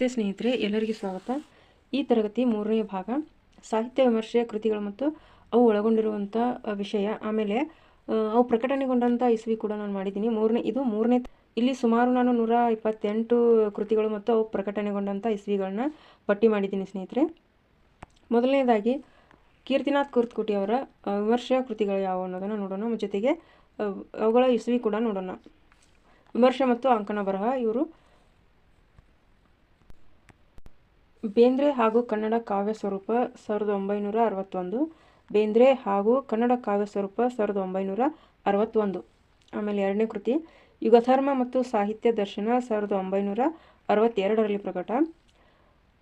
ನಮಸ್ತೆ ಸ್ನೇಹಿತರೆ, ಎಲ್ಲರಿಗೂ ಸ್ವಾಗತ. ಈ ತರಗತಿ ಮೂರನೇ ಭಾಗ, ಸಾಹಿತ್ಯ ವಿಮರ್ಶೆಯ ಕೃತಿಗಳು ಮತ್ತು ಅವು ಒಳಗೊಂಡಿರುವಂಥ ವಿಷಯ. ಆಮೇಲೆ ಅವು ಪ್ರಕಟಣೆಗೊಂಡಂಥ ಇಸ್ವಿ ಕೂಡ ನಾನು ಮಾಡಿದ್ದೀನಿ. ಮೂರನೇ, ಇದು ಮೂರನೇ, ಇಲ್ಲಿ ಸುಮಾರು ನಾನು ನೂರ ಇಪ್ಪತ್ತೆಂಟು ಕೃತಿಗಳು ಮತ್ತು ಅವು ಪ್ರಕಟಣೆಗೊಂಡಂಥ ಇಸ್ವಿಗಳನ್ನ ಪಟ್ಟಿ ಮಾಡಿದ್ದೀನಿ ಸ್ನೇಹಿತರೆ. ಮೊದಲನೇದಾಗಿ, ಕೀರ್ತಿನಾಥ್ ಕುರ್ತ್ಕುಟಿ ಅವರ ವಿಮರ್ಶೆಯ ಕೃತಿಗಳು ಯಾವುವು ಅನ್ನೋದನ್ನು ನೋಡೋಣ. ಜೊತೆಗೆ ಅವುಗಳ ಇಸ್ವಿ ಕೂಡ ನೋಡೋಣ. ವಿಮರ್ಶೆ ಮತ್ತು ಅಂಕಣ ಬರಹ ಇವರು ಬೇಂದ್ರೆ ಹಾಗೂ ಕನ್ನಡ ಕಾವ್ಯ ಸ್ವರೂಪ ಸಾವಿರದ ಒಂಬೈನೂರ ಅರವತ್ತೊಂದು. ಬೇಂದ್ರೆ ಹಾಗೂ ಕನ್ನಡ ಕಾವ್ಯ ಸ್ವರೂಪ ಸಾವಿರದ ಒಂಬೈನೂರ ಅರವತ್ತೊಂದು. ಆಮೇಲೆ ಎರಡನೇ ಕೃತಿ ಯುಗಧರ್ಮ ಮತ್ತು ಸಾಹಿತ್ಯ ದರ್ಶನ ಸಾವಿರದ ಒಂಬೈನೂರ ಅರವತ್ತೆರಡರಲ್ಲಿ ಪ್ರಕಟ.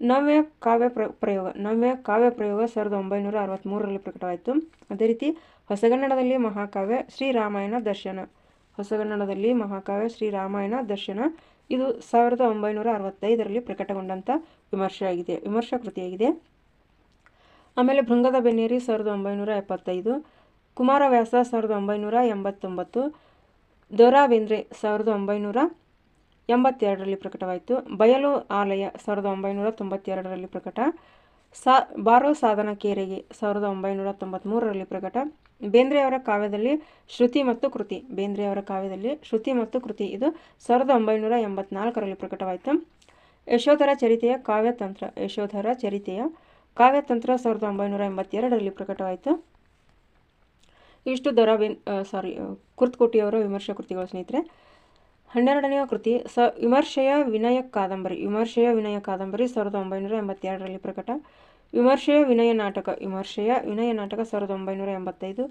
ನವ್ಯ ಕಾವ್ಯ ಪ್ರ, ಪ್ರಯೋಗ, ನವ್ಯ ಕಾವ್ಯ ಪ್ರಯೋಗ ಸಾವಿರದ ಒಂಬೈನೂರ ಅರವತ್ತ್ಮೂರರಲ್ಲಿ ಪ್ರಕಟವಾಯಿತು. ಅದೇ ರೀತಿ ಹೊಸಗನ್ನಡದಲ್ಲಿ ಮಹಾಕಾವ್ಯ ಶ್ರೀರಾಮಾಯಣ ದರ್ಶನ. ಹೊಸಗನ್ನಡದಲ್ಲಿ ಮಹಾಕಾವ್ಯ ಶ್ರೀರಾಮಾಯಣ ದರ್ಶನ. ಇದು ಸಾವಿರದ ಒಂಬೈನೂರ ಅರವತ್ತೈದರಲ್ಲಿ ಪ್ರಕಟಗೊಂಡಂಥ ವಿಮರ್ಶೆಯಾಗಿದೆ. ವಿಮರ್ಶಾ ಕೃತಿಯಾಗಿದೆ. ಆಮೇಲೆ ಭೃಂಗದ ಬೆನ್ನೇರಿ ಸಾವಿರದ ಒಂಬೈನೂರ ಎಪ್ಪತ್ತೈದು, ಕುಮಾರವ್ಯಾಸ ಸಾವಿರದ ಒಂಬೈನೂರ ಎಂಬತ್ತೊಂಬತ್ತು ದೊರಾ ಬೇಂದ್ರೆ ಸಾವಿರದ ಒಂಬೈನೂರ ಎಂಬತ್ತೆರಡರಲ್ಲಿ ಪ್ರಕಟವಾಯಿತು. ಬಯಲು ಆಲಯ ಸಾವಿರದ ಒಂಬೈನೂರ ತೊಂಬತ್ತೆರಡರಲ್ಲಿ ಪ್ರಕಟ. ಸಾ, ಬಾರೋ ಸಾಧನ ಕೇರೆಗೆ ಸಾವಿರದ ಒಂಬೈನೂರ ತೊಂಬತ್ತ್ಮೂರರಲ್ಲಿ ಪ್ರಕಟ. ಬೇಂದ್ರೆಯವರ ಕಾವ್ಯದಲ್ಲಿ ಶ್ರುತಿ ಮತ್ತು ಕೃತಿ. ಬೇಂದ್ರೆಯವರ ಕಾವ್ಯದಲ್ಲಿ ಶ್ರುತಿ ಮತ್ತು ಕೃತಿ. ಇದು ಸಾವಿರದ ಒಂಬೈನೂರ ಎಂಬತ್ನಾಲ್ಕರಲ್ಲಿ ಪ್ರಕಟವಾಯಿತು. ಯಶೋಧರ ಚರಿತೆಯ ಕಾವ್ಯತಂತ್ರ, ಯಶೋಧರ ಚರಿತೆಯ ಕಾವ್ಯತಂತ್ರ ಸಾವಿರದ ಒಂಬೈನೂರ ಎಂಬತ್ತೆರಡರಲ್ಲಿ ಪ್ರಕಟವಾಯಿತು. ಇಷ್ಟು ದರ ಬೇನ್ ಸಾರಿ ಕುರ್ತಕೋಟಿಯವರ ವಿಮರ್ಶೆ ಕೃತಿಗಳು ಸ್ನೇಹಿತರೆ. ಹನ್ನೆರಡನೆಯ ಕೃತಿ, ಸ, ವಿಮರ್ಶೆಯ ವಿನಯ ಕಾದಂಬರಿ, ವಿಮರ್ಶೆಯ ವಿನಯ ಕಾದಂಬರಿ ಸಾವಿರದ ಒಂಬೈನೂರ ಎಂಬತ್ತೆರಡರಲ್ಲಿ ಪ್ರಕಟ. ವಿಮರ್ಶೆಯ ವಿನಯ ನಾಟಕ, ವಿಮರ್ಶೆಯ ವಿನಯ ನಾಟಕ ಸಾವಿರದ ಒಂಬೈನೂರ ಎಂಬತ್ತೈದು.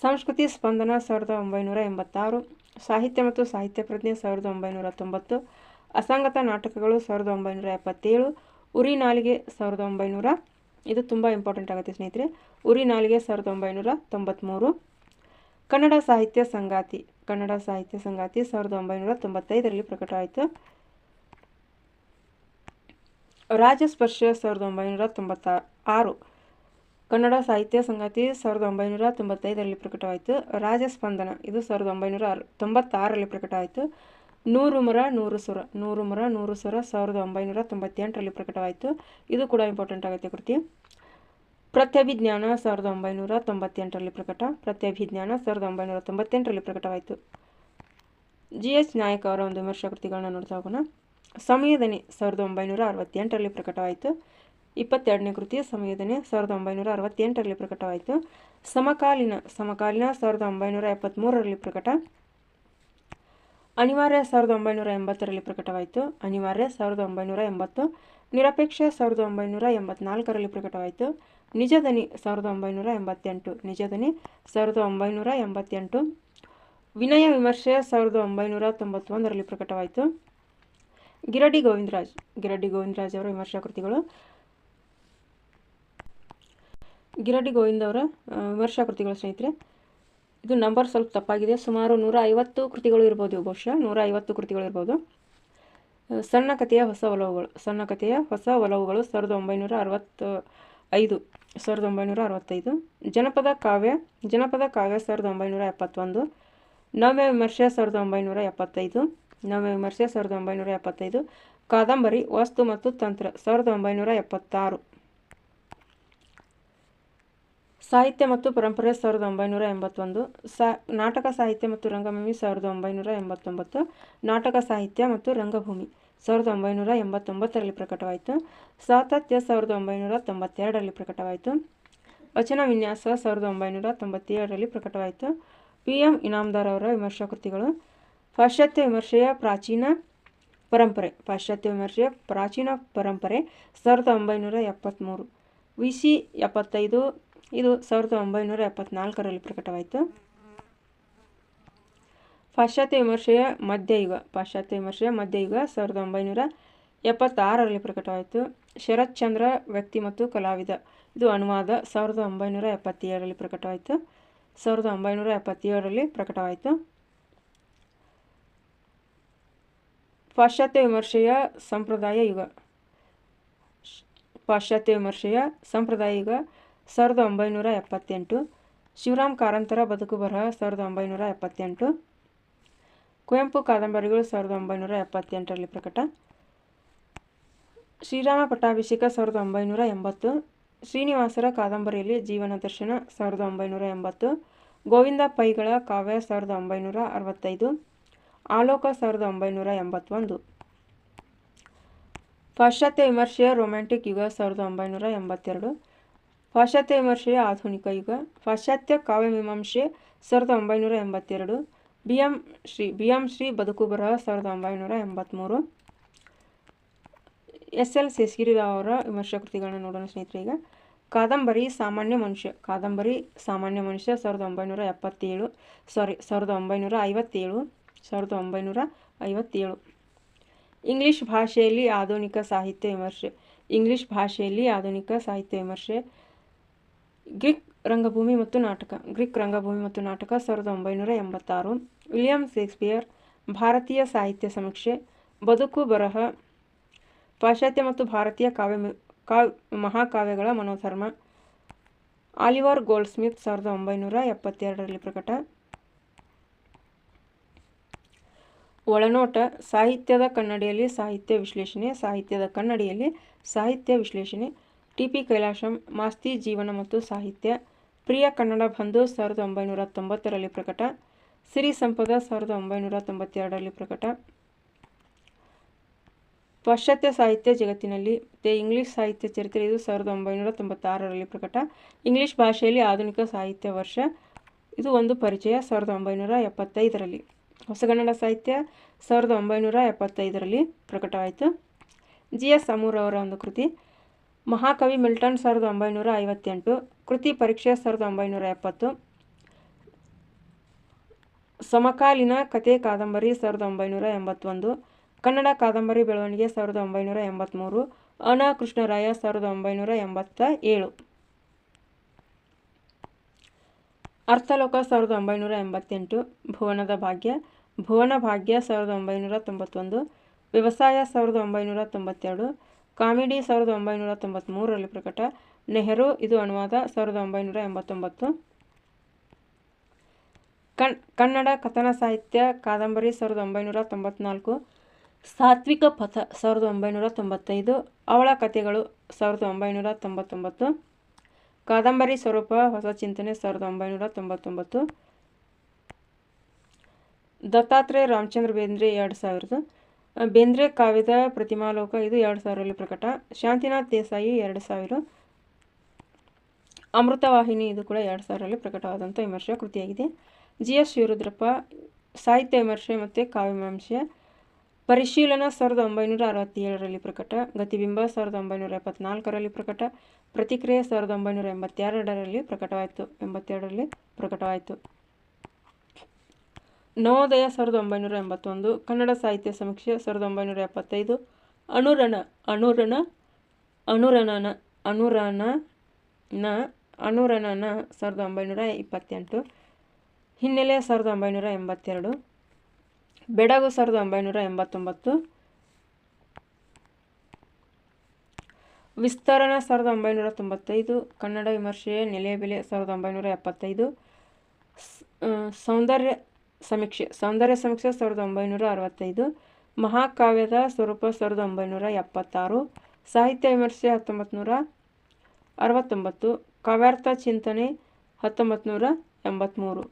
ಸಂಸ್ಕೃತಿ ಸ್ಪಂದನ ಸಾವಿರದ ಒಂಬೈನೂರ ಎಂಬತ್ತಾರು. ಸಾಹಿತ್ಯ ಮತ್ತು ಸಾಹಿತ್ಯ ಪ್ರಜ್ಞೆ ಸಾವಿರದ ಒಂಬೈನೂರ ತೊಂಬತ್ತು. ಅಸಂಗತ ನಾಟಕಗಳು ಸಾವಿರದ ಒಂಬೈನೂರ ಎಪ್ಪತ್ತೇಳು, ಉರಿ ನಾಲಿಗೆ ಸಾವಿರದ ಒಂಬೈನೂರ, ಇದು ತುಂಬ ಇಂಪಾರ್ಟೆಂಟ್ ಆಗುತ್ತೆ ಸ್ನೇಹಿತರೆ. ಉರಿ ನಾಲಿಗೆ ಸಾವಿರದ ಒಂಬೈನೂರ ತೊಂಬತ್ತ್ಮೂರು ಕನ್ನಡ ಸಾಹಿತ್ಯ ಸಂಗಾತಿ, ಕನ್ನಡ ಸಾಹಿತ್ಯ ಸಂಗಾತಿ ಸಾವಿರದ ಒಂಬೈನೂರ ತೊಂಬತ್ತೈದರಲ್ಲಿ ಪ್ರಕಟವಾಯಿತು ರಾಜಸ್ಪರ್ಶ ಸಾವಿರದ ಒಂಬೈನೂರ ತೊಂಬತ್ತ ಆರು ಕನ್ನಡ ಸಾಹಿತ್ಯ ಸಂಗಾತಿ ಸಾವಿರದ ಒಂಬೈನೂರ ತೊಂಬತ್ತೈದರಲ್ಲಿ ಪ್ರಕಟವಾಯಿತು. ರಾಜಸ್ಪಂದನ, ಇದು ಸಾವಿರದ ಒಂಬೈನೂರ ತೊಂಬತ್ತಾರರಲ್ಲಿ ಪ್ರಕಟವಾಯಿತು ನೂರು ಮರ, ನೂರು ಸುರ, ನೂರು ಮರ, ನೂರು ಸುರ, ಸಾವಿರದ ಒಂಬೈನೂರ ತೊಂಬತ್ತೆಂಟರಲ್ಲಿ ಪ್ರಕಟವಾಯಿತು. ಇದು ಕೂಡ ಇಂಪಾರ್ಟೆಂಟ್ ಆಗುತ್ತೆ ಕೃತಿ. ಪ್ರತ್ಯಭಿಜ್ಞಾನ ಸಾವಿರದ ಒಂಬೈನೂರ ತೊಂಬತ್ತೆಂಟರಲ್ಲಿ ಪ್ರಕಟ. ಪ್ರತ್ಯಭಿಜ್ಞಾನ ಸಾವಿರದ ಒಂಬೈನೂರ ತೊಂಬತ್ತೆಂಟರಲ್ಲಿ ಪ್ರಕಟವಾಯಿತು. ಜಿ ಎಸ್ ನಾಯಕ್ ಅವರ ಒಂದು ವಿಮರ್ಶಾ ಕೃತಿಗಳನ್ನ ನೋಡ್ತಾ ಹೋಗೋಣ. ಸಂವೇದನೆ ಸಾವಿರದ ಒಂಬೈನೂರ ಅರವತ್ತೆಂಟರಲ್ಲಿ ಪ್ರಕಟವಾಯಿತು. ಇಪ್ಪತ್ತೆರಡನೇ ಕೃತಿ ಸಂವೇದನೆ ಸಾವಿರದ ಒಂಬೈನೂರ ಅರವತ್ತೆಂಟರಲ್ಲಿ ಪ್ರಕಟವಾಯಿತು. ಸಮಕಾಲೀನ ಸಮಕಾಲೀನ ಸಾವಿರದ ಒಂಬೈನೂರ ಎಪ್ಪತ್ತ್ಮೂರರಲ್ಲಿ ಪ್ರಕಟ. ಅನಿವಾರ್ಯ ಸಾವಿರದ ಒಂಬೈನೂರ ಎಂಬತ್ತರಲ್ಲಿ ಪ್ರಕಟವಾಯಿತು. ಅನಿವಾರ್ಯ ಸಾವಿರದ ಒಂಬೈನೂರ ಎಂಬತ್ತು. ನಿರಪೇಕ್ಷ ಸಾವಿರದ ಒಂಬೈನೂರ ಎಂಬತ್ನಾಲ್ಕರಲ್ಲಿ ಪ್ರಕಟವಾಯಿತು. ನಿಜದನಿ ಸಾವಿರದ ಒಂಬೈನೂರ ಎಂಬತ್ತೆಂಟು. ನಿಜದನಿ ಸಾವಿರದ ಒಂಬೈನೂರ ಎಂಬತ್ತೆಂಟು. ವಿನಯ ವಿಮರ್ಶೆ ಸಾವಿರದ ಒಂಬೈನೂರ ತೊಂಬತ್ತೊಂದರಲ್ಲಿ ಪ್ರಕಟವಾಯಿತು. ಗಿರಡಿ ಗೋವಿಂದರಾಜ್. ಗಿರಡಿ ಗೋವಿಂದರಾಜ್ ಅವರ ವಿಮರ್ಶಾ ಕೃತಿಗಳು ಗಿರಡಿ ಗೋವಿಂದ ಅವರ ವಿಮರ್ಶಾ ಕೃತಿಗಳು ಸ್ನೇಹಿತರೆ ಇದು ನಂಬರ್ ಸ್ವಲ್ಪ ತಪ್ಪಾಗಿದೆ. ಸುಮಾರು ನೂರ ಐವತ್ತು ಕೃತಿಗಳು ಇರ್ಬೋದು ಬಹುಶಃ. ನೂರ ಐವತ್ತು ಕೃತಿಗಳು ಇರ್ಬೋದು. ಸಣ್ಣ ಕಥೆಯ ಹೊಸ ಒಲವುಗಳು. ಸಣ್ಣ ಕಥೆಯ ಹೊಸ ಒಲವುಗಳು ಸಾವಿರದ ಒಂಬೈನೂರ ಅರವತ್ತ ಐದು ಸಾವಿರದ ಒಂಬೈನೂರ ಅರವತ್ತೈದು. ಜನಪದ ಕಾವ್ಯ ಜನಪದ ಕಾವ್ಯ ಸಾವಿರದ ಒಂಬೈನೂರ ಎಪ್ಪತ್ತೊಂದು. ನವ್ಯ ವಿಮರ್ಶೆ ಸಾವಿರದ ಒಂಬೈನೂರ ಎಪ್ಪತ್ತೈದು. ನವ್ಯ ವಿಮರ್ಶೆ ಸಾವಿರದ ಒಂಬೈನೂರ ಎಪ್ಪತ್ತೈದು. ಕಾದಂಬರಿ, ವಸ್ತು ಮತ್ತು ತಂತ್ರ ಸಾವಿರದ ಒಂಬೈನೂರ ಎಪ್ಪತ್ತಾರು. ಸಾಹಿತ್ಯ ಮತ್ತು ಪರಂಪರೆ ಸಾವಿರದ ಒಂಬೈನೂರ ಎಂಬತ್ತೊಂದು. ಸಾ, ನಾಟಕ ಸಾಹಿತ್ಯ ಮತ್ತು ರಂಗಭೂಮಿ ಸಾವಿರದ ಒಂಬೈನೂರ ಎಂಬತ್ತೊಂಬತ್ತು. ನಾಟಕ ಸಾಹಿತ್ಯ ಮತ್ತು ರಂಗಭೂಮಿ ಸಾವಿರದ ಒಂಬೈನೂರ ಎಂಬತ್ತೊಂಬತ್ತರಲ್ಲಿ ಪ್ರಕಟವಾಯಿತು. ಸಾತತ್ಯ ಸಾವಿರದ ಒಂಬೈನೂರ ತೊಂಬತ್ತೆರಡರಲ್ಲಿ ಪ್ರಕಟವಾಯಿತು. ವಚನ ವಿನ್ಯಾಸ ಸಾವಿರದ ಒಂಬೈನೂರ ತೊಂಬತ್ತೇಳರಲ್ಲಿ ಪ್ರಕಟವಾಯಿತು. ಪಿ ಎಂ ಇನಾಮ್ದಾರ್ ಅವರ ವಿಮರ್ಶಾ ಕೃತಿಗಳು ಪಾಶ್ಚಾತ್ಯ ವಿಮರ್ಶೆಯ ಪ್ರಾಚೀನ ಪರಂಪರೆ. ಪಾಶ್ಚಾತ್ಯ ವಿಮರ್ಶೆಯ ಪ್ರಾಚೀನ ಪರಂಪರೆ ಸಾವಿರದ ಒಂಬೈನೂರ ಎಪ್ಪತ್ತ್ಮೂರು ವಿ ಸಿ ಎಪ್ಪತ್ತೈದು ಇದು ಸಾವಿರದ ಒಂಬೈನೂರ ಎಪ್ಪತ್ನಾಲ್ಕರಲ್ಲಿ ಪ್ರಕಟವಾಯಿತು. ಪಾಶ್ಚಾತ್ಯ ವಿಮರ್ಶೆಯ ಮಧ್ಯಯುಗ, ಪಾಶ್ಚಾತ್ಯ ವಿಮರ್ಶೆಯ ಮಧ್ಯಯುಗ ಸಾವಿರದ ಒಂಬೈನೂರ ಎಪ್ಪತ್ತಾರರಲ್ಲಿ ಪ್ರಕಟವಾಯಿತು. ಶರತ್ ಚಂದ್ರ ವ್ಯಕ್ತಿ ಮತ್ತು ಕಲಾವಿದ, ಇದು ಅನುವಾದ ಸಾವಿರದ ಒಂಬೈನೂರ ಎಪ್ಪತ್ತೇಳರಲ್ಲಿ ಪ್ರಕಟವಾಯಿತು. ಸಾವಿರದ ಒಂಬೈನೂರ ಎಪ್ಪತ್ತೇಳರಲ್ಲಿ ಪ್ರಕಟವಾಯಿತು. ಪಾಶ್ಚಾತ್ಯ ವಿಮರ್ಶೆಯ ಸಂಪ್ರದಾಯ ಯುಗ, ಪಾಶ್ಚಾತ್ಯ ವಿಮರ್ಶೆಯ ಸಂಪ್ರದಾಯ ಯುಗ ಸಾವಿರದ ಒಂಬೈನೂರ ಎಪ್ಪತ್ತೆಂಟು. ಶಿವರಾಮ್ ಕಾರಂತರ ಬದುಕು ಬರಹ, ಸಾವಿರದ ಒಂಬೈನೂರ ಎಪ್ಪತ್ತೆಂಟು. ಕುವೆಂಪು ಕಾದಂಬರಿಗಳು, ಸಾವಿರದ ಒಂಬೈನೂರ ಎಪ್ಪತ್ತೆಂಟರಲ್ಲಿ ಪ್ರಕಟ. ಶ್ರೀರಾಮ ಪಟ್ಟಾಭಿಷೇಕ, ಸಾವಿರದ ಒಂಬೈನೂರ ಎಂಬತ್ತು. ಶ್ರೀನಿವಾಸರ ಕಾದಂಬರಿಯಲ್ಲಿ ಜೀವನ ದರ್ಶನ, ಸಾವಿರದ ಒಂಬೈನೂರ ಎಂಬತ್ತು. ಗೋವಿಂದ ಪೈಗಳ ಕಾವ್ಯ, ಸಾವಿರದ ಒಂಬೈನೂರ ಅರವತ್ತೈದು. ಆಲೋಕ, ಸಾವಿರದ ಒಂಬೈನೂರ ಎಂಬತ್ತೊಂದು. ಪಾಶ್ಚಾತ್ಯ ವಿಮರ್ಶೆಯ ರೊಮ್ಯಾಂಟಿಕ್ ಯುಗ, ಸಾವಿರದ ಒಂಬೈನೂರ ಎಂಬತ್ತೆರಡು. ಪಾಶ್ಚಾತ್ಯ ವಿಮರ್ಶೆಯ ಆಧುನಿಕ ಯುಗ. ಪಾಶ್ಚಾತ್ಯ ಕಾವ್ಯಮೀಮಾಂಸೆ ಸಾವಿರದ ಒಂಬೈನೂರ ಎಂಬತ್ತೆರಡು. B M Shri B M Shri ಬದುಕು ಬರಹ ಸಾವಿರದ ಒಂಬೈನೂರ ಎಂಬತ್ತ್ಮೂರು ಎಸ್ ಎಲ್ ಶೇಷಗಿರಿರಾವ್ ಅವರ ವಿಮರ್ಶಾ ಕೃತಿಗಳನ್ನ ನೋಡೋಣ ಸ್ನೇಹಿತರೆ ಈಗ. ಕಾದಂಬರಿ ಸಾಮಾನ್ಯ ಮನುಷ್ಯ, ಕಾದಂಬರಿ ಸಾಮಾನ್ಯ ಮನುಷ್ಯ ಸಾವಿರದ ಒಂಬೈನೂರ ಎಪ್ಪತ್ತೇಳು. ಸಾರಿ, ಸಾವಿರದ ಒಂಬೈನೂರ ಐವತ್ತೇಳು. ಸಾವಿರದ ಒಂಬೈನೂರ ಐವತ್ತೇಳು. ಇಂಗ್ಲಿಷ್ ಭಾಷೆಯಲ್ಲಿ ಆಧುನಿಕ ಸಾಹಿತ್ಯ ವಿಮರ್ಶೆ. ಇಂಗ್ಲಿಷ್ ಭಾಷೆಯಲ್ಲಿ ಆಧುನಿಕ ಸಾಹಿತ್ಯ ವಿಮರ್ಶೆ. ಗ್ರೀಕ್ ರಂಗಭೂಮಿ ಮತ್ತು ನಾಟಕ. ಗ್ರೀಕ್ ರಂಗಭೂಮಿ ಮತ್ತು ನಾಟಕ ಸಾವಿರದ ಒಂಬೈನೂರ ಎಂಬತ್ತಾರು. ವಿಲಿಯಂ ಶೇಕ್ಸ್ಪಿಯರ್, ಭಾರತೀಯ ಸಾಹಿತ್ಯ ಸಮೀಕ್ಷೆ, ಬದುಕು, ಬರಹ, ಪಾಶ್ಚಾತ್ಯ ಮತ್ತು ಭಾರತೀಯ ಕಾವ್ಯ ಕಾವ್, ಮಹಾಕಾವ್ಯಗಳ ಮನೋಧರ್ಮ. ಆಲಿವರ್ ಗೋಲ್ಡ್ ಸ್ಮಿತ್ ಸಾವಿರದ ಒಂಬೈನೂರ ಎಪ್ಪತ್ತೆರಡರಲ್ಲಿ ಪ್ರಕಟ. ಒಳನೋಟ, ಸಾಹಿತ್ಯದ ಕನ್ನಡಿಯಲ್ಲಿ ಸಾಹಿತ್ಯ ವಿಶ್ಲೇಷಣೆ, ಸಾಹಿತ್ಯದ ಕನ್ನಡಿಯಲ್ಲಿ ಸಾಹಿತ್ಯ ವಿಶ್ಲೇಷಣೆ. ಟಿ ಪಿ ಕೈಲಾಶಂ, ಮಾಸ್ತಿ ಜೀವನ ಮತ್ತು ಸಾಹಿತ್ಯ, ಪ್ರಿಯ ಕನ್ನಡ ಬಂಧು ಸಾವಿರದ ಒಂಬೈನೂರ ತೊಂಬತ್ತರಲ್ಲಿ ಪ್ರಕಟ, ಸಿರಿ ಸಂಪದ ಸಾವಿರದ ಒಂಬೈನೂರ ತೊಂಬತ್ತೆರಡರಲ್ಲಿ ಪ್ರಕಟ. ಪಾಶ್ಚಾತ್ಯ ಸಾಹಿತ್ಯ ಜಗತ್ತಿನಲ್ಲಿ ದ ಇಂಗ್ಲಿಷ್ ಸಾಹಿತ್ಯ ಚರಿತ್ರೆ ಇದು ಸಾವಿರದ ಒಂಬೈನೂರ ತೊಂಬತ್ತಾರರಲ್ಲಿ ಪ್ರಕಟ. ಇಂಗ್ಲಿಷ್ ಭಾಷೆಯಲ್ಲಿ ಆಧುನಿಕ ಸಾಹಿತ್ಯ ವರ್ಷ, ಇದು ಒಂದು ಪರಿಚಯ, ಸಾವಿರದ ಒಂಬೈನೂರ ಎಪ್ಪತ್ತೈದರಲ್ಲಿ. ಹೊಸಗನ್ನಡ ಸಾಹಿತ್ಯ, ಸಾವಿರದ ಒಂಬೈನೂರ ಎಪ್ಪತ್ತೈದರಲ್ಲಿ ಪ್ರಕಟವಾಯಿತು. ಜಿ ಎಸ್ ಅಮೂರ್ ಅವರ ಒಂದು ಕೃತಿ ಮಹಾಕವಿ ಮಿಲ್ಟನ್ ಸಾವಿರದ ಒಂಬೈನೂರ ಐವತ್ತೆಂಟು, ಕೃತಿ ಪರೀಕ್ಷೆ ಸಾವಿರದ ಒಂಬೈನೂರ ಎಪ್ಪತ್ತು, ಸಮಕಾಲೀನ ಕತೆ ಕಾದಂಬರಿ ಸಾವಿರದ ಒಂಬೈನೂರ ಎಂಬತ್ತೊಂದು, ಕನ್ನಡ ಕಾದಂಬರಿ ಬೆಳವಣಿಗೆ ಸಾವಿರದ ಒಂಬೈನೂರ ಎಂಬತ್ತ್ಮೂರು ಅನಾ ಕೃಷ್ಣರಾಯ ಸಾವಿರದ ಒಂಬೈನೂರ ಎಂಬತ್ತ ಏಳು ಅರ್ಥಲೋಕ ಸಾವಿರದ ಒಂಬೈನೂರ ಎಂಬತ್ತೆಂಟು, ಭುವನದ ಭಾಗ್ಯ, ಭುವನ ಭಾಗ್ಯ ಸಾವಿರದ ಒಂಬೈನೂರ ತೊಂಬತ್ತೊಂದು, ವ್ಯವಸಾಯ ಸಾವಿರದ ಒಂಬೈನೂರ ತೊಂಬತ್ತೆರಡು ಕಾಮಿಡಿ ಸಾವಿರದ ಒಂಬೈನೂರ ತೊಂಬತ್ತ್ಮೂರರಲ್ಲಿ ಪ್ರಕಟ ನೆಹರು, ಇದು ಅನುವಾದ ಸಾವಿರದ ಒಂಬೈನೂರ ಎಂಬತ್ತೊಂಬತ್ತು. ಕಣ್, ಕನ್ನಡ ಕಥನ ಸಾಹಿತ್ಯ ಕಾದಂಬರಿ ಸಾವಿರದ ಒಂಬೈನೂರ ತೊಂಬತ್ನಾಲ್ಕು, ಸಾತ್ವಿಕ ಪಥ ಸಾವಿರದ ಒಂಬೈನೂರ ತೊಂಬತ್ತೈದು, ಅವಳ ಕಥೆಗಳು ಸಾವಿರದ ಒಂಬೈನೂರ ತೊಂಬತ್ತೊಂಬತ್ತು, ಕಾದಂಬರಿ ಸ್ವರೂಪ ಹೊಸ ಚಿಂತನೆ ಸಾವಿರದ ಒಂಬೈನೂರ ತೊಂಬತ್ತೊಂಬತ್ತು. ದತ್ತಾತ್ರೇಯ ರಾಮಚಂದ್ರ ಬೇಂದ್ರೆ ಎರಡು ಸಾವಿರದ ಬೇಂದ್ರೆ ಕಾವ್ಯದ ಪ್ರತಿಮಾಲೋಕ ಇದು ಎರಡು ಸಾವಿರದಲ್ಲಿ ಪ್ರಕಟ. ಶಾಂತಿನಾಥ್ ದೇಸಾಯಿ ಎರಡು ಸಾವಿರ. ಅಮೃತವಾಹಿನಿ ಇದು ಕೂಡ ಎರಡು ಸಾವಿರದಲ್ಲಿ ಪ್ರಕಟವಾದಂಥ ವಿಮರ್ಶೆ ಕೃತಿಯಾಗಿದೆ. ಜಿ ಎಸ್ ಶಿವರುದ್ರಪ್ಪ, ಸಾಹಿತ್ಯ ವಿಮರ್ಶೆ ಮತ್ತು ಕಾವ್ಯಮೀಮಾಂಸೆ ಪರಿಶೀಲನಾ ಸಾವಿರದ ಒಂಬೈನೂರ ಅರವತ್ತೇಳರಲ್ಲಿ ಪ್ರಕಟ. ಗತಿಬಿಂಬ ಸಾವಿರದ ಒಂಬೈನೂರ ಎಪ್ಪತ್ನಾಲ್ಕರಲ್ಲಿ ಪ್ರಕಟ. ಪ್ರತಿಕ್ರಿಯೆ ಸಾವಿರದ ಒಂಬೈನೂರ ಎಂಬತ್ತೆರಡರಲ್ಲಿ ಪ್ರಕಟವಾಯಿತು. ಎಂಬತ್ತೆರಡರಲ್ಲಿ ಪ್ರಕಟವಾಯಿತು. ನವೋದಯ ಸಾವಿರದ ಒಂಬೈನೂರ ಎಂಬತ್ತೊಂದು, ಕನ್ನಡ ಸಾಹಿತ್ಯ ಸಮೀಕ್ಷೆ ಸಾವಿರದ ಒಂಬೈನೂರ ಎಪ್ಪತ್ತೈದು ಅನುರಣ ಅನುರಣ ಅನುರಣನ ಅನುರಣನ ಅನುರಣನ ಸಾವಿರದ ಒಂಬೈನೂರ ಇಪ್ಪತ್ತೆಂಟು, ಹಿನ್ನೆಲೆ ಸಾವಿರದ ಒಂಬೈನೂರ ಎಂಬತ್ತೆರಡು, ಬೆಡಗು ಸಾವಿರದ ಒಂಬೈನೂರ ಎಂಬತ್ತೊಂಬತ್ತು, ವಿಸ್ತರಣ ಸಾವಿರದ ಒಂಬೈನೂರ ತೊಂಬತ್ತೈದು, ಕನ್ನಡ ವಿಮರ್ಶೆಯ ನೆಲೆಯ ಬೆಲೆ ಸಾವಿರದ ಒಂಬೈನೂರ ಎಪ್ಪತ್ತೈದು ಸೌಂದರ್ಯ ಸಮೀಕ್ಷೆ, ಸೌಂದರ್ಯ ಸಮೀಕ್ಷೆ ಸಾವಿರದ ಒಂಬೈನೂರ ಅರವತ್ತೈದು, ಮಹಾಕಾವ್ಯದ ಸ್ವರೂಪ ಸಾವಿರದ ಒಂಬೈನೂರ ಎಪ್ಪತ್ತಾರು, ಸಾಹಿತ್ಯ ವಿಮರ್ಶೆ ಹತ್ತೊಂಬತ್ತು ನೂರ ಅರವತ್ತೊಂಬತ್ತು, ಕಾವ್ಯಾರ್ಥ ಚಿಂತನೆ ಹತ್ತೊಂಬತ್ತು ನೂರ ಎಂಬತ್ತ್ಮೂರು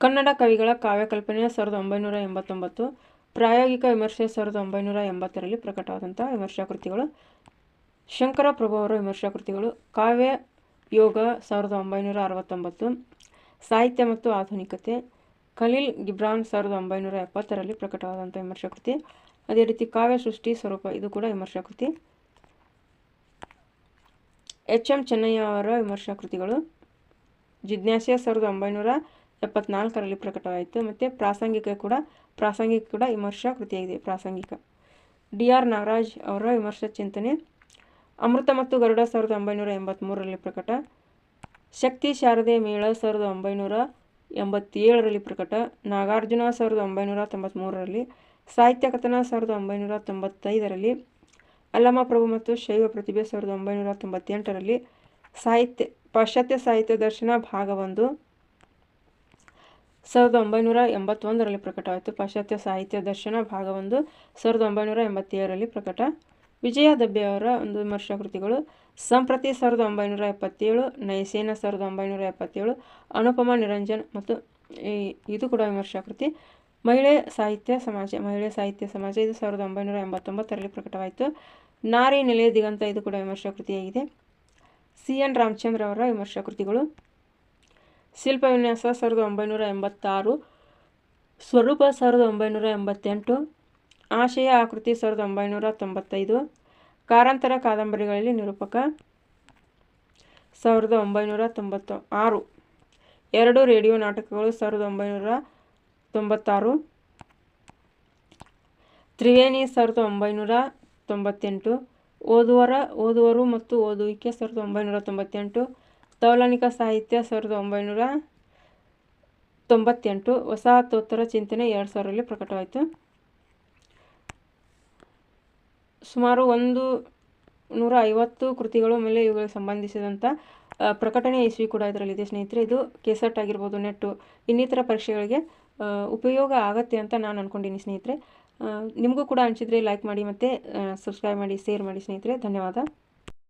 ಕನ್ನಡ ಕವಿಗಳ ಕಾವ್ಯಕಲ್ಪನೆ ಸಾವಿರದ ಒಂಬೈನೂರ ಎಂಬತ್ತೊಂಬತ್ತು, ಪ್ರಾಯೋಗಿಕ ವಿಮರ್ಶೆ ಸಾವಿರದ ಒಂಬೈನೂರ ಎಂಬತ್ತರಲ್ಲಿ ಪ್ರಕಟವಾದಂಥ ವಿಮರ್ಶಾ ಕೃತಿಗಳು ಶಂಕರ ಪ್ರಭು ಅವರ ವಿಮರ್ಶಾ ಕೃತಿಗಳು ಕಾವ್ಯ ಯೋಗ ಸಾವಿರದ ಒಂಬೈನೂರ ಅರವತ್ತೊಂಬತ್ತು ಸಾಹಿತ್ಯ ಮತ್ತು ಆಧುನಿಕತೆ. ಖಲೀಲ್ ಗಿಬ್ರಾನ್ ಸಾವಿರದ ಒಂಬೈನೂರ ಎಪ್ಪತ್ತರಲ್ಲಿ ಪ್ರಕಟವಾದಂಥ ವಿಮರ್ಶಾ ಕೃತಿ ಅದೇ ರೀತಿ ಕಾವ್ಯ ಸೃಷ್ಟಿ ಸ್ವರೂಪ ಇದು ಕೂಡ ವಿಮರ್ಶಾ ಕೃತಿ ಎಚ್ ಎಂ ಚೆನ್ನಯ್ಯ ಅವರ ವಿಮರ್ಶಾ ಕೃತಿಗಳು ಜಿಜ್ಞಾಸೆ ಸಾವಿರದ ಒಂಬೈನೂರ ಎಪ್ಪತ್ನಾಲ್ಕರಲ್ಲಿ ಪ್ರಕಟವಾಯಿತು. ಮತ್ತು ಪ್ರಾಸಂಗಿಕ ಕೂಡ ಪ್ರಾಸಂಗಿಕ ಕೂಡ ವಿಮರ್ಶಾ ಕೃತಿಯಾಗಿದೆ ಪ್ರಾಸಂಗಿಕ. ಡಿ ಆರ್ ನಾಗರಾಜ್ ಅವರ ವಿಮರ್ಶಾ ಚಿಂತನೆ ಅಮೃತ ಮತ್ತು ಗರುಡ ಸಾವಿರದ ಒಂಬೈನೂರ ಎಂಬತ್ತ್ಮೂರರಲ್ಲಿ ಪ್ರಕಟ. ಶಕ್ತಿ ಶಾರದೆ ಮೇಳ ಸಾವಿರದ ಒಂಬೈನೂರ ಎಂಬತ್ತೇಳರಲ್ಲಿ ಪ್ರಕಟ. ನಾಗಾರ್ಜುನ ಸಾವಿರದ ಒಂಬೈನೂರ ತೊಂಬತ್ತ್ಮೂರರಲ್ಲಿ ಸಾಹಿತ್ಯ ಕಥನ ಸಾವಿರದ ಒಂಬೈನೂರ ತೊಂಬತ್ತೈದರಲ್ಲಿ ಅಲ್ಲಮ ಪ್ರಭು ಮತ್ತು ಶೈವ ಪ್ರತಿಭೆ ಸಾವಿರದ ಒಂಬೈನೂರ ತೊಂಬತ್ತೆಂಟರಲ್ಲಿ ಸಾಹಿತ್ಯ, ಪಾಶ್ಚಾತ್ಯ ಸಾಹಿತ್ಯ ದರ್ಶನ ಭಾಗ ಒಂದು ಸಾವಿರದ ಒಂಬೈನೂರ ಎಂಬತ್ತೊಂದರಲ್ಲಿ ಪ್ರಕಟವಾಯಿತು. ಪಾಶ್ಚಾತ್ಯ ಸಾಹಿತ್ಯ ದರ್ಶನ ಭಾಗ ಒಂದು ಸಾವಿರದ ಒಂಬೈನೂರ ಎಂಬತ್ತೇಳರಲ್ಲಿ ಪ್ರಕಟ. ವಿಜಯ ದಬ್ಬೆಯವರ ಒಂದು ವಿಮರ್ಶಾ ಕೃತಿಗಳು ಸಂಪ್ರತಿ ಸಾವಿರದ ಒಂಬೈನೂರ ಎಪ್ಪತ್ತೇಳು, ನಯಸೇನ ಸಾವಿರದ ಒಂಬೈನೂರ ಎಪ್ಪತ್ತೇಳು, ಅನುಪಮ, ನಿರಂಜನ್ ಮತ್ತು ಇದು ಕೂಡ ವಿಮರ್ಶಾ ಕೃತಿ ಮಹಿಳೆ ಸಾಹಿತ್ಯ ಸಮಾಜ, ಮಹಿಳೆ ಸಾಹಿತ್ಯ ಸಮಾಜ, ಇದು ಸಾವಿರದ ಒಂಬೈನೂರ ಎಂಬತ್ತೊಂಬತ್ತರಲ್ಲಿ ಪ್ರಕಟವಾಯಿತು. ನಾರಿ ನೆಲೆಯ ದಿಗಂತ, ಇದು ಕೂಡ ವಿಮರ್ಶಾ ಕೃತಿಯಾಗಿದೆ ಸಿ. ಎನ್. ರಾಮಚಂದ್ರ ಅವರ ವಿಮರ್ಶಾ ಕೃತಿಗಳು ಶಿಲ್ಪ ವಿನ್ಯಾಸ, ಸಾವಿರದ ಒಂಬೈನೂರ ಎಂಬತ್ತಾರು, ಸ್ವರೂಪ, ಸಾವಿರದ ಒಂಬೈನೂರ ಎಂಬತ್ತೆಂಟು ಆಶಯ ಆಕೃತಿ ಸಾವಿರದ ಒಂಬೈನೂರ ತೊಂಬತ್ತೈದು. ಕಾರಂತರ ಕಾದಂಬರಿಗಳಲ್ಲಿ ನಿರೂಪಕ ಸಾವಿರದ ಒಂಬೈನೂರ ತೊಂಬತ್ತ ಆರು. ಎರಡು ರೇಡಿಯೋ ನಾಟಕಗಳು ಸಾವಿರದ ಒಂಬೈನೂರ ತೊಂಬತ್ತಾರು. ತ್ರಿವೇಣಿ ಸಾವಿರದ ಒಂಬೈನೂರ ತೊಂಬತ್ತೆಂಟು. ಓದುವರ, ಓದುವರು ಮತ್ತು ಓದುವಿಕೆ ಸಾವಿರದ ಒಂಬೈನೂರ ತೊಂಬತ್ತೆಂಟು. ತೌಲನಿಕ ಸಾಹಿತ್ಯ ಸಾವಿರದ ಒಂಬೈನೂರ ತೊಂಬತ್ತೆಂಟು. ವಸಾಹತೋತ್ತರ ಚಿಂತನೆ ಎರಡು ಸಾವಿರದಲ್ಲಿ ಪ್ರಕಟವಾಯಿತು. ಸುಮಾರು ಒಂದು ನೂರ ಐವತ್ತು ಕೃತಿಗಳು ಮೇಲೆ ಇವುಗಳಿಗೆ ಸಂಬಂಧಿಸಿದಂಥ ಪ್ರಕಟಣೆ ಇಸ್ವಿ ಕೂಡ ಇದರಲ್ಲಿದೆ ಸ್ನೇಹಿತರೆ. ಇದು ಕೆಸಟ್ ಆಗಿರ್ಬೋದು ನೆಟ್ಟು. ಇನ್ನಿತರ ಪರೀಕ್ಷೆಗಳಿಗೆ ಉಪಯೋಗ ಆಗತ್ತೆ ಅಂತ ನಾನು ಅಂದ್ಕೊಂಡಿನಿ ಸ್ನೇಹಿತರೆ. ನಿಮಗೂ ಕೂಡ ಅನಿಸಿದರೆ ಲೈಕ್ ಮಾಡಿ ಮತ್ತು ಸಬ್ಸ್ಕ್ರೈಬ್ ಮಾಡಿ ಶೇರ್ ಮಾಡಿ ಸ್ನೇಹಿತರೆ. ಧನ್ಯವಾದ.